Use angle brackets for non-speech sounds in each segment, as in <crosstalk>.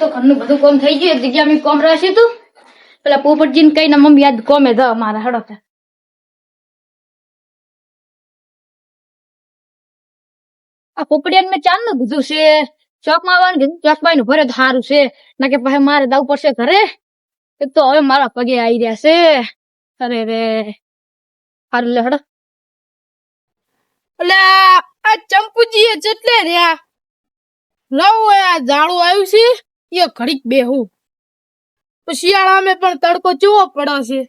તો ઘરનું બધું કોમ થઈ ગયું જગ્યા અમે કોમ રહેશે તું. પેલા પોપટજીને કઈ ના મમ્મી યાદ કોમે ધ અમારા હડો. આ પોપડિયાને મેં ચાંદનું કીધું છે. ચોકમાં આવવાનું કીધું, ચોકમાં ભરે સારું છે. ના કે પછી મારે દાવ પડશે ઘરે. એ તો હવે મારા પગે આવી રહ્યા છે. અરે રે. સારું લે હડો. એટલે આ ચંપુજી એ જેટલે રહ્યા. લવ આ જાડું આવ્યું છે. એ ઘડીક બેહું. તો શિયાળામાં પણ તડકો ચેવો પડે છે?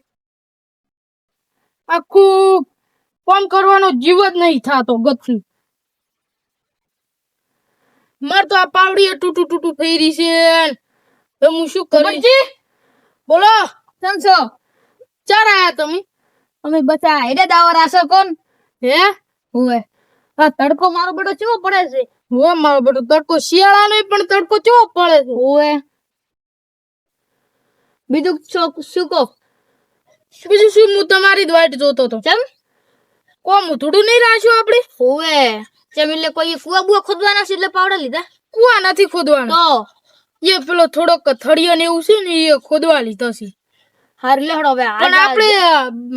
આખું કામ કરવાનો જીવ જ નહીં થતો ગતું માર તો આ પાવડી તૂટું તૂટું થઈ રહી છે તો હું શું કરું? બોલો. સમજો ચાર આયા તમે? અમે બચા હેડે દાવર આશો કોણ? હે? હું આ તડકો મારો બેટો ચેવો પડે છે? હો મારો બેટો તડકો શિયાળાનો પણ તડકો ચો પડે છે? ઓએ બીજું શું કહો? બીજું શું હું તમારી જ વાટ જોતો હતો. ચમ? કોમ થોડું નહીં રાખ્યું આપણે? ઓએ ચમ એટલે કોઈ કુવા બુવા ખોદવાના છે એટલે પાવડા લીધા? કુવા નથી ખોદવાનો. તો? એ પેલો થોડોક થળિયો ને એવું છે ને એ ખોદવા લીધો છે. હાર લે હડો હવે પણ આપણે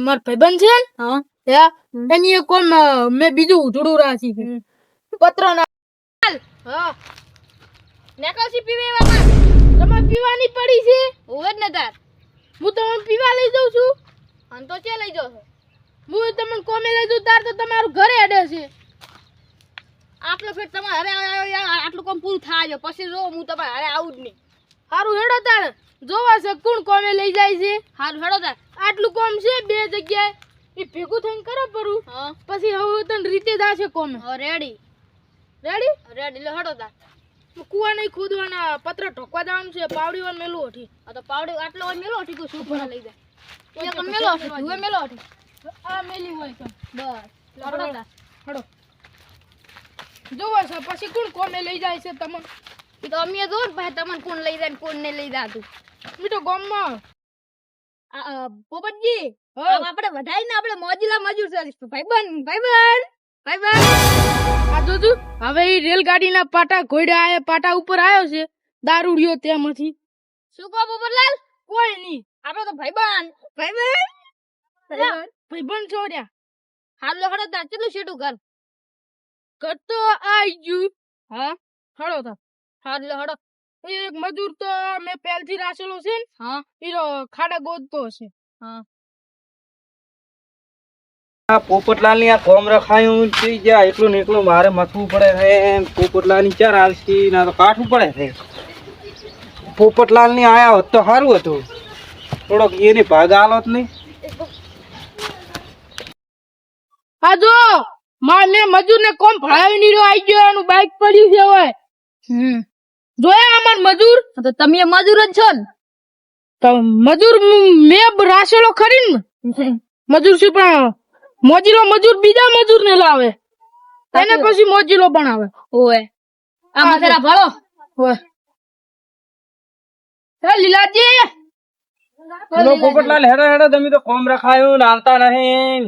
માર ભાઈબંધ છે ને હા. એની કોમ મેં બીજું ઉધડું રાખ્યું પત્ર હા. નેકલસી પીવે બાપા તમારે પીવાની પડી છે? હોવે જ ને તાર. હું તમને પીવા લઈ જાઉં છું. અને તો ચે લઈ જાવ હું તમને કોમે લઈ જાઉં તાર તો તમારું ઘરે અડે છે. આટલો ફેર તમારે અરે, આટલું કામ પૂરું થાય પછી જો હું તમારે હવે આવું જ નહીં. સારું હેડો તાર. જોવા છે કોણ કોમે લઈ જાય છે? સારું હેડો તાર. આટલું કોમ છે બે જગ્યાએ. એ ભેગું થઈને કરો પરું. પછી હવે તને રીતે જાશે કોમે. રેડી રેડી રેડી લે હડો તાર. કુવા નહીં ખોદવાના પત્ર ઢોકવા જવાનું છે પાવડી વાર મેલું હઠી આ તો પાવડી આટલો હોય મેલું હટી તું શું ભરા લઈ જાય? એ તો મેલો હટી તું મેલો હટી આ મેલી હોય તો. બસ. હડો હડો જોવા છે પછી કોણ કોમે લઈ જાય છે તમને? એ તો અમે જો ને ભાઈ તમને કોણ લઈ જાય કોણ ને લઈ જાતું મીઠો ગામમાં. પોપટજી આપણે વધાઈ ને આપણે મોજીલા મજૂર ભાઈ બન ભાઈ ભાઈબંધ. આ જોજુ હવે એ રેલગાડીના પાટા ઘોડ્યા આયા પાટા ઉપર આવ્યો છે. દારૂડિયો તેમાંથી. શું કહો બબરલાલ કોઈ નહીં. આપણે તો ભાઈબંધ. ભાઈબંધ? ભાઈબંધ? છોડ્યા. હાલ લે હડો તાર કેટલું શેટું કર કરતો તો આઈ ગયું. હા? હળો તા. હાલ લખડો હડો. એક મજૂર તો મેં પહેલથી રાખેલો છે ને. હા. એ ખાડા ગોતતો હશે. હા. આ પોપટલાલની આ કોમ રખાયું છે, જ્યાં એટલું ને એકલું મારે મથવું પડે છે. પોપટલાલની ચાર આલસી ના તો કાઠવું પડે છે. પોપટલાલની આયા હોત તો સારું હતું. થોડોક એની ભાગ આલોત નહીં. હા જો મજૂરને કોમ ભણાવી નહીં રહ્યો આવી ગયો એનું બાઈક પડ્યું છે હોય જોયા અમાર મજૂર? તો તમે મજૂર જ છો ને. તો મજૂર મેં રાશેલો ખરી ને મજૂર શું પણ મોજીલો મજૂર બીજા મજૂર ને લાવે એને પછી મોજીલો બનાવે. ઓએ આ હા, મસાલા ઓએ એ લીલાજી. લો પોપટલાલ હેડો હેડો તમે તો કોમ રખાયું ને આવતા નહીં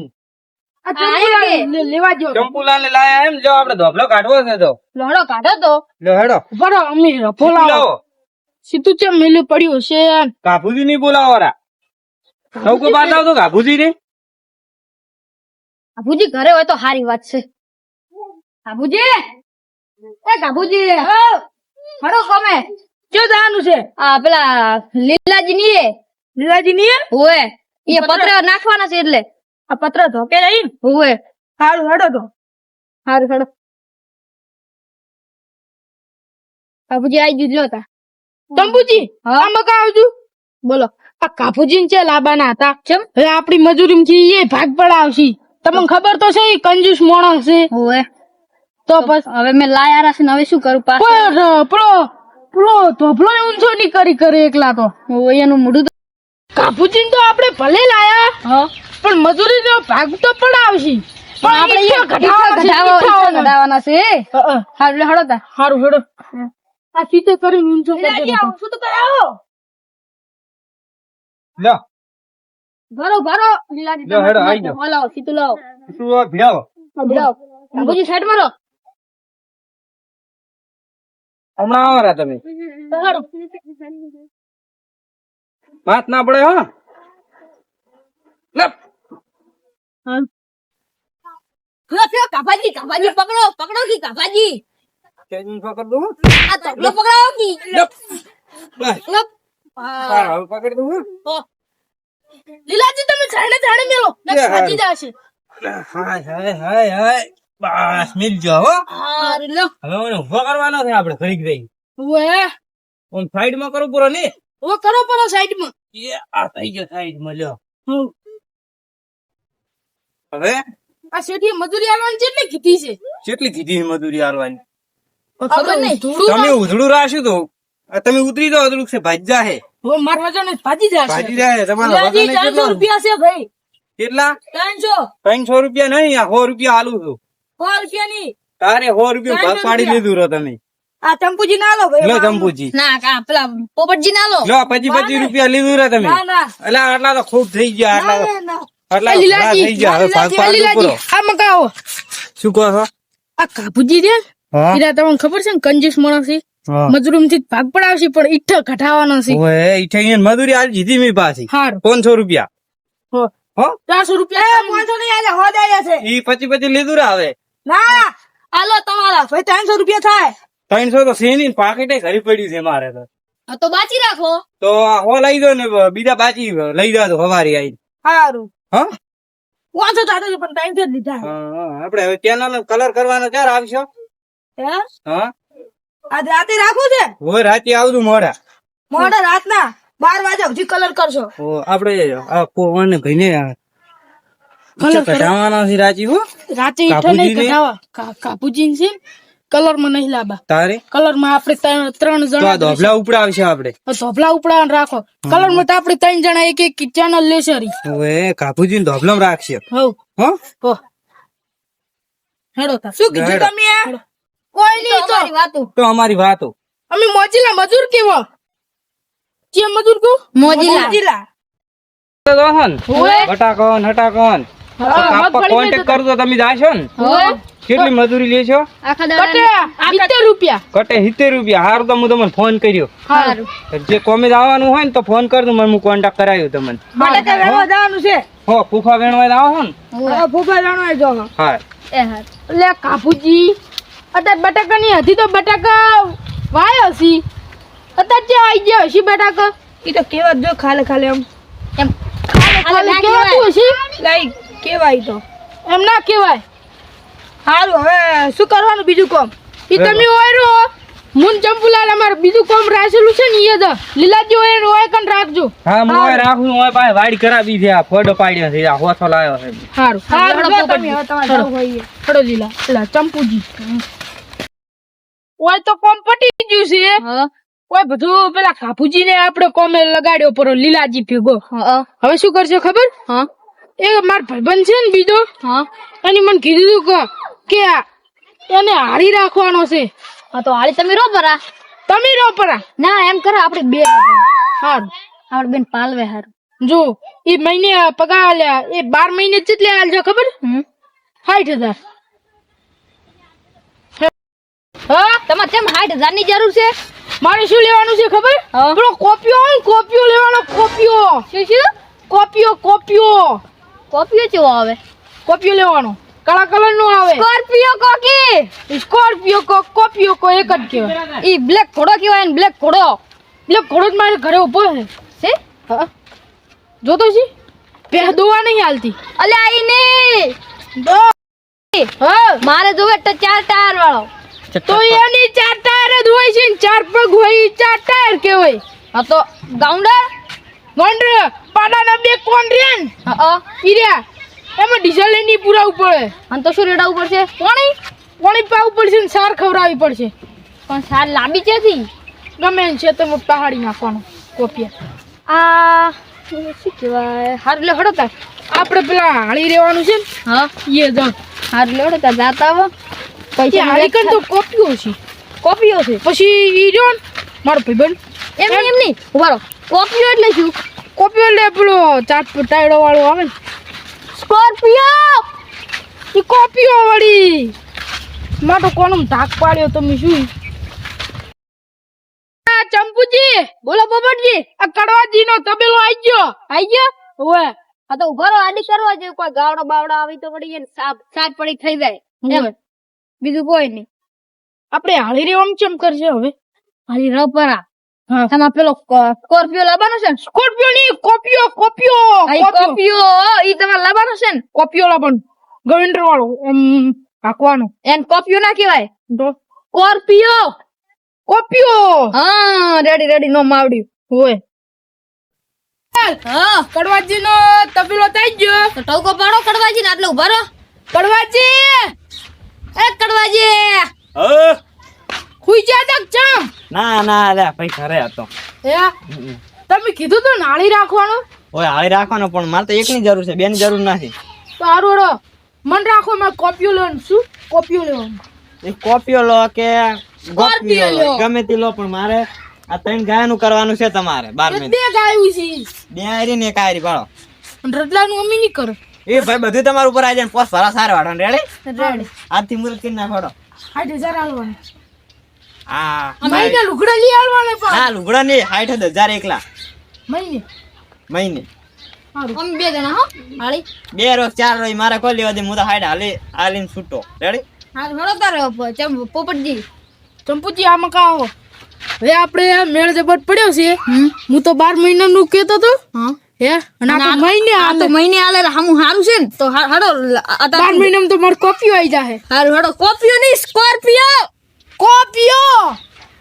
ચંપુલાલ લેવા ને લાયા એમ? જો આપડે ધોબલો કાઢવો છે તો. લોડો કાઢો તો. લો હેડો. બરો અમી રફોલા લાવો. સીધું મેલ્યું પડ્યું છે? કાભુજી ની બોલાવો રા. સૌ કોઈ બાદ આવતો કાભુજી ને આબુજી ઘરે હોય તો સારી વાત છે. આબુજી એ કાબુજી હડો કોમે. ક્યાં જવાનું છે? આ પેલા લીલાજી ની લીલાજી ની ઓએ એ પત્ર? નાખવાના છે એટલે. આ પત્ર ધોકે રહી ઓએ સારું હેડો તો. સારું હડો. કાબુજી આવી ગયું તા. તંબુજી હા. મકા આવજો. બોલો. આ કાફુજી છે લાબાના હતા. કેમ હવે આપણી મજૂરી થી એ ભાગ પડાવશી. તમને ખબર તો છે ઈ કંજૂસ માણસ છે. ઓએ તો બસ હવે મેં લાયા રાશે હવે શું કરું પાછો? પણ પેલો પેલો ધોબલો ઊંચો નહીં કરી કરે એકલા તો. ઓએ એનું મોઢું કાપુચીન તો આપણે ભલે લાયા હા. પણ મજૂરી નો ભાગ તો પડાવશી. પણ આપણે ઈચ્છા ઘટાડવાના છે. છે. હારું હડો તા. હારું હળો આ સીતે કરી ઊંચો કરજો આવું શું તો કરાવો? લો ભરો ભરો. લીલાજી લ્યો, હેડો, આઈ જાઓ. લાવો સીતું લાવો. શું આ ભીડાવો લાવો બાબુજી સાઈડ મારો હમણાં આવો રા તમે. વાત ના પડે હો. લે લો, લો, કાભાજી કાભાજી પકડો પકડો કી કાભાજી. કેજી પકડ દઉં આ તબલો પકડાવો કી. લે બસ. લો. પકડ દઉં હો. ઓ. લીલાજી તમે જાણે જાણે મેલો. લે, ને ભાજી જશે હાય હાય હાય હાય. બસ મિલ જો હો. હા લો. હવે મને ઊભો કરવાનો છે આપણે ઘડીક રહી ઓએ ઓન સાઈડમાં કરો પૂરો ને? ઓ કરો પરો સાઈડમાં એ આ થઈ ગયો સાઈડમાં લ્યો હવે? આ શેઠી મજૂરી આલવાની કેટલી કીધી છે? કેટલી કીધી મજૂરી આલવાની તમે ઉધડું રાખ્યું તો તમે ઉતરી જાઓ અધડું છે ભાજ્યા હે. માર વજન ભાજી જશે. ભાજી જાય તમારા વજન ત્રણસો રૂપિયા છે ભાઈ. કેટલા? ત્રણસો. ત્રણસો રૂપિયા નહીં આ સો રૂપિયા આલું છું. સો રૂપિયાની. તારે સો રૂપિયા ભાગ પાડી લીધું રો તમે આ ચંપુજી ના લો ભાઈ લો ચંપુજી ના કા પેલા પોપટજી ના લો લો પચી પચી રૂપિયા લીધું રે તમે ના ના. એટલે આટલા તો ખૂબ થઈ ગયા આટલા તો ના, ના. આટલા થઈ ગયા હવે ભાગ પાડવું પૂરો. આ મકાવો શું કહો છો? આ કાપુજી રે હા. તમને ખબર છે ને કંજૂસ માણસ છે? હા. મજૂરી થી ભાગ પડાવશે પણ ઈઠ ઘટાવાનો છે. ઈઠે અહીંયા મજૂરી આજ જીધી મી પાછી. હારું. પાંચસો રૂપિયા. હો. રૂપિયા પાંચસો નહીં આજે હો જાય છે. ઈ પછી પછી લીધું રે હવે. ના આલો તમારા. ભાઈ ત્રણસો રૂપિયા થાય. ત્રણસો તો સેની પાકેટે ઘરી પડ્યું છે મારે તો. હા તો બાચી રાખો. તો આ હો લઈ દો ને બીજા બાચી લઈ જાજો તો હવારી આઈ સારું હા? વાંચો ચાલુ છે પણ ટાઈમથી જ લીધા. હા, આપણે હવે ચેનલ કલર કરવાનો ક્યારે આવશો હે? હા. આજ રાતે રાખું છે? હોય રાતે આવતું મોડા મોડા રાતના બાર વાગે હજી કલર કરશો. ઓ આપણે આ પોવાને ભાઈને કલર કરો. છે રાજી હો? રાતે ઈઠ નહીં કાબુજીને? કઢાવા છે કલરમાં નહીં લાબા તારે? કલરમાં આપણે ત્રણ જણા ધોબલા ઉપડાવશે આપણે. ધોપલા ઉપડા રાખો. કલરમાં તો આપણે ત્રણ જણા એક એક ચેનલ લેશે હવે કાપુજી ને ધોબલામ રાખશે. હો? હો હેડો શું કીધું તમે આ? કોઈ નહીં તો. અમારી વાતો. તો અમારી વાતો. અમે મોજીલા મજૂર કેવો? કે મજૂર કો મોજીલા. મોજીલા. બટાકોન હટાકોન. તો હા, કોન્ટેક્ટ કરજો તમે જાશો ને. કેટલી મજૂરી લે છો? કટે રૂપિયા. કટે સિત્તેર રૂપિયા. હારું તો હું તમને ફોન કર્યો. જે કોમે આવવાનું હોય ને તો ફોન કરજો મને હું કોન્ટેક્ટ કરાવ્યું તમને. વેણવા જવાનું છે? હો ફૂફા વેણવા આવો છો ને. ભૂપા જાણવા જો હા. લે કાપુજી. અત્યારે બટાકા ની હતી તો બટાકા વાયો હસી અત્યારે જે આવી ગયા હસી બટાકા. એ તો કેવા જો ખાલે ખાલે એમ એમ ખાલે કેવાતું હસી લાઈક કેવાય તો. એમ ના કેવાય. સારું હવે શું કરવાનું બીજું કોમ? એ તમે ઓયરો મુન ચંપુલાલ અમારે બીજું કોમ રાખેલું છે ને એ જ. લીલાજી ઓય ઓય કન રાખજો. હા મુ ઓય રાખું ઓય પાસે વાડી કરાવી છે આ ફોડો પાડ્યો છે આ હોથો લાવ્યો છે. સારું સારું તમે હવે તમારે જવું હોય. થોડો લીલા ચંપુજી. ઓય તો કોમ પટી ગયું છે. ઓય બધું પેલા કાપુજી ને આપડે કોમે લગાડ્યો પર લીલાજી ભેગો. હવે શું કરશે ખબર? હા. એ માર ભાઈબંધ છે ને બીજો. હા. મને કીધું તું કે એને હારી રાખવાનો છે. હા તો હારી તમે રો પરા. તમે રો પરા. ના એમ કરો આપણે બે હારું આપડે આપણે બેન પાલવે હારું. જો એ મહિને પગાર આલ્યા. એ બાર મહિને કેટલે આલજો ખબર? સાઠ હજાર હા તમારે કેમ સાઠ હજારની જરૂર છે? મારે શું લેવાનું છે ખબર. પેલો કોપિયો હોય ને કોપિયો લેવાનો કોપિયો. શું શું? કોપિયો કોપિયો. કોપીઓ કેવો આવે? કોપિયો લેવાનો. કાળા કલર નો આવે. સ્કોર્પિયો કોકી. સ્કોર્પિયો કો કોપિયો કો એક જ કહેવાય. ઈ બ્લેક ઘોડો કેવાય ને બ્લેક ઘોડો. બ્લેક ઘોડો જ મારે ઘરે ઊભો છે. છે? હા. જોતો છે? પેહ દોવા નહીં હાલતી. અલ્યા આઈ ને મારે જોવે ચાર ટાયર વાળો. તો એની ચાર ટાયર જ હોય છે ને ચાર પગ હોય ચાર ટાયર કેવાય હા તો ગાઉન્ડર ગોંડર પાડાના બે કોણ રે ને? હા ઈ એમાં ડીઝલ એની પુરાવું પડે. અને તો શું રેડાવું પડશે? પાણી? પાણી પાવું પડશે ને સાર ખવડાવવી પડશે. પણ સાર લાંબી છે થી ગમે છે તમે પહાડી પણ કોપિયા. આ શું કહેવાય? હાર લે હડો તાર. આપણે પેલા હાળી રહેવાનું છે હા. ને એ જ હાર લે હડતા તાર જાતા આવો. પૈસા હાળી કર તો કોપિયો છે. કોપીઓ છે. પછી ઈ મારો ભાઈબંધ. એમ એમ નહીં. ઊભા રહો. કોપીઓ એટલે શું? કોપિયો એટલે પેલો ચાટ ટાયડો વાળો આવે ને. સ્કોર્પિયો! ઈ વળી. તો કોનું ધાક પાડ્યો તમે શું? ચંપુજી બોલો પોપટજી આ કડવાજી નો તબેલો આવી ગયો. આવી ગયો? ઓવે આ તો ઊભા રહો આડી કરવા જેવું કોઈ ગાવડો બાવડો આવી તો પડી સાપ સાત પડી થઈ જાય. બીજું કોઈ નહીં. આપણે હાલી રેવાનું ચમ કરશે હવે? હાલી રહ હા. આમાં પેલો સ્કોર્પિયો લાવવાનો છે ને? સ્કોર્પિયો ની કોપિયો કોપિયો કોપિયો. ઈ તમારે લાવવાનો છે ને? કોપિયો લાવવાનો. ગવિન્દ્ર વાળો એમ હાંકવાનું એને કોપિયો ના કહેવાય? તો? સ્કોર્પિયો કોપિયો. હા રેડી રેડી નો માવડ્યું. હોય. હા. કડવાજી નો તબેલો થઈ ગયો. તો ટવકો પાડો કડવાજી ને આટલો ઊભા રહો. કડવાજી! એ કડવાજી! હુઈ જા તક ચમ! ના ના અલ્યા ભાઈ ઘરે હતો. હે તમે કીધું તો નાળી રાખવાનું? ઓય હાળી રાખવાનો પણ મારે તો એકની જરૂર છે બેની જરૂર નથી. તો હારું હળો મન રાખો મારે કોપીઓ લેવાનું શું? કોપીઓ લેવાનું. એ કોપીઓ લો કે ગોપીઓ લો. ગમે તે લો પણ મારે આ ત્રણ ગાયનું કરવાનું છે તમારે બાર મહિને બે ગાયું છે બે આયરી ને એક આયરી પાડો રતલાનું અમી નહીં કરો. એ ભાઈ બધું તમારા ઉપર આવી જાય પોસ ભરા સારા વાળો રેડી રેડી આજથી મુરત કરી નાખો હાઈટ હજાર આલવાનું આ મહિને લુગડા લઈ આલવાના પણ. હા લુગડા નહીં. હાઈટ હજાર એકલા. મહિને. મહિને. અમે બે જણા હો. હાળી બે રોજ ચાર રોજ મારે કોઈ લેવા દે હું તો હાલી હાલીને છૂટો. રેડી હા હળો તારે પોપટજી. ચંપુજી આમાં કાઓ હવે આપણે આ મેળ જબર પડ્યો છે. હું તો બાર મહિનાનું કેતો તો. હા. હે? અને આ મહિને આ તો મહિને આલે હામું હારું છે ને તો હા- બાર મહિનામાં તો મારે કોપીઓ આવી જાય હારું હળો કોપિયો નહીં સ્કોર્પિયો કોપીઓ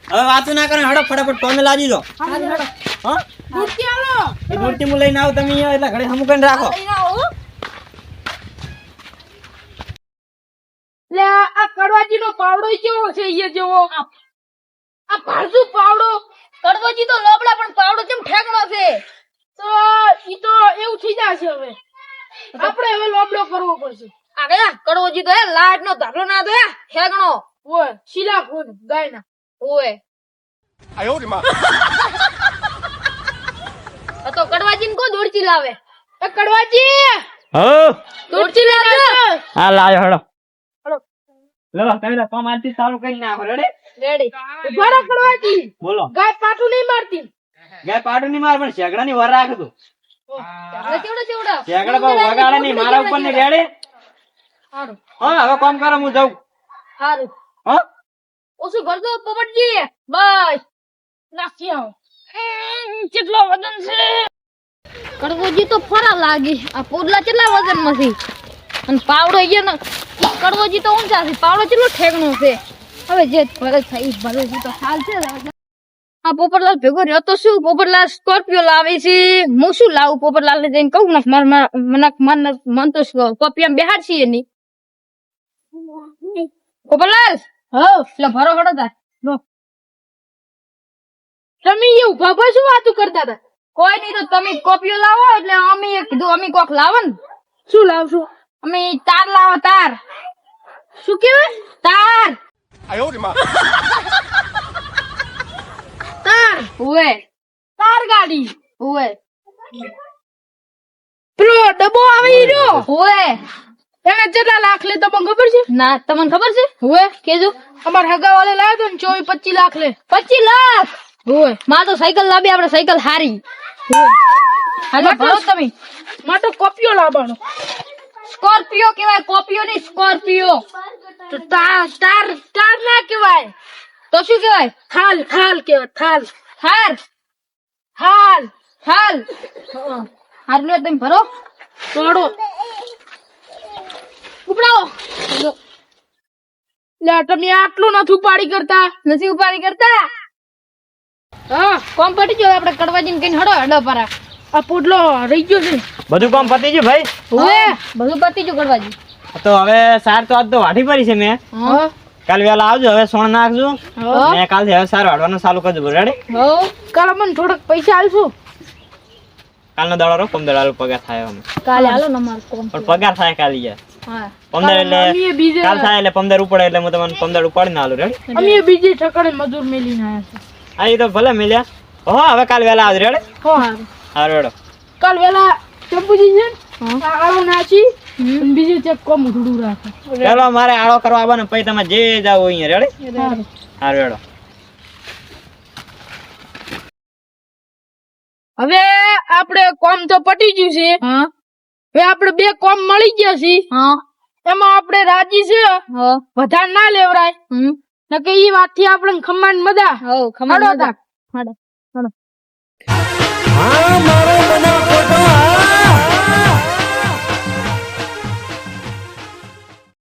હવે વાતું ના કરો હડો ફટાફટ કોમે લાજી દો હા? મૂર્તિ આલો. એ મૂર્તિ હું લઈને આવું તમે અહીંયા એટલે ઘરે હમું કરીને રાખો. લે આ આ કડવાજી નો પાવડો કેવો છે એ જેવો. આ ભાજુ પાવડો. કડવાજી તો લોબડા પણ પાવડો કેમ ઠેકડો છે? તો ઈ તો એવું થઈ જશે હવે. આપણે હવે લોબડો કરવો પડશે. આ ગયા કડવાજી તો હે લાટ નો ધારો ના દે ઠેકણો ઓય શીલા ખોન ગાયના. ઓય. આ તો કડવાજી ને કો દોડચી લાવે. એ કડવાજી! હો? દોડચી લાવે. હા લાયો હડો હળો. લો આજથી ચાલુ કરી નાખો રેડી? રેડી. ઊભા કડવાજી. બોલો. ગાય પાટું નહીં મારતી. ગાય પાડો ની માર પણ શેગડા ની વર રાખજો. શેગડા બહુ વગાડે નહીં મારા ઉપરની રેડી. હા હવે કામ કરો હું જાઉં. હારું. હા? ઓછું કરજો પોપટજી બસ નાખી આવો કેટલો વજન છે? કડવોજી તો ફરા લાગી. આ પોદલા કેટલા વજનમાંથી અને પાવડો અહીંયા ને કડવોજી તો ઊંચા છે. પાવડો કેટલો ઠેકણો છે? હવે જે ભલે થાય ઈ ભલે તો હાલ છે આ પોપટલાલ ભેગો રહ્યો તો શું? પોપટલાલ સ્કોર્પિયો લાવે છે. હું શું લાવું પોપટલાલ ને જઈને કહું? ના માર મને મન તો કોપિયા બેહાડ છીએ નહીં પોપટલાલ! હા એટલે ભરો તાર. તમે એ ઊભા ઊભા શું વાતું કરતા હતા? કોઈ નહીં તો તમે કોપીઓ લાવો એટલે અમે કીધું, અમે કોક લાવો ને. શું લાવશું? અમે તાર લાવો, તાર. શું કેવાય? તાર. તાર <laughs> ઉવે તાર ગાડી. ઉવે પેલો ડબ્બો આવી રહ્યો? ઉવે એને કેટલા લાખ લે તમને ખબર છે? ના તમને ખબર છે? હોય કેજો. અમાર હગા વાળે લાવ્યો તો ને ચોવીસ પચીસ લાખ લે. પચીસ લાખ? હોયમાં તો સાયકલ લાવી આપણે સાયકલ હારી. હાલો ભરો તમે. માટે કોપીઓ લાવવાનો. સ્કોર્પિયો કેવાય કોપિયો નહીં સ્કોર્પિયો. તો તાર તાર તાર ના કેવાય તો શું કેવાય થાલ થાલ કેવાય થાલ. હાર હાલ. હાલ. હાર લ્યો તમે ભરો. તોડો. ઉપડાવો. લે તમે આટલું નથી ઉપાડી કરતા. નથી ઉપાડી કરતા? હા કોમ પટી ગયો આપણે કડવાજીને કઈ હડો હડો પરા આ પોટલો રહી ગયો છે. બધું કામ પતી ગયું ભાઈ? હવે બધું પતી ગયું કડવાજી. તો હવે સાર તો આજ તો વાઢી પડી છે મેં. હા. કાલ વેલા આવજો હવે સોણ નાખજો. ને કાલથી હવે સારું હાડવાનું ચાલુ કરજો રેડી હો. કાલે મને થોડાક પૈસા આલશો? કાલનો દાડો રો પંદર વાળો પગાર થાય અમે કાલે હાલો ને અમારે પણ પગાર થાય કાલે યાર. હા. પંદર એટલે કાલ થાય એટલે પંદર ઉપડે એટલે હું તમને પંદર ઉપાડીને આલું. રેડી અમે બીજે ઠકાણે મજૂર મેલીને આયા છે. આ ઈ તો ભલે મિલ્યા. હો હવે કાલ વેલા આવજો. રેડી હો હા રેડો કાલ વેલા ચંપુજી છે હા. આળો નાચી. અને બીજું ચપકો મૂઠડું રાખો. ચાલો મારે આળો કરવા આવવાનો પછી તમે જે જાવ અહીંયા રેડી હા રેડો હવે આપણે કોમ તો પટી ગયું છે. હવે આપણે બે કોમ મળી ગયા છે. એમાં આપણે રાજી છે. વધારે ના લેવરાય. નકે ઈ વાતથી આપણે ખમણ મજા. હો મજા મારો મના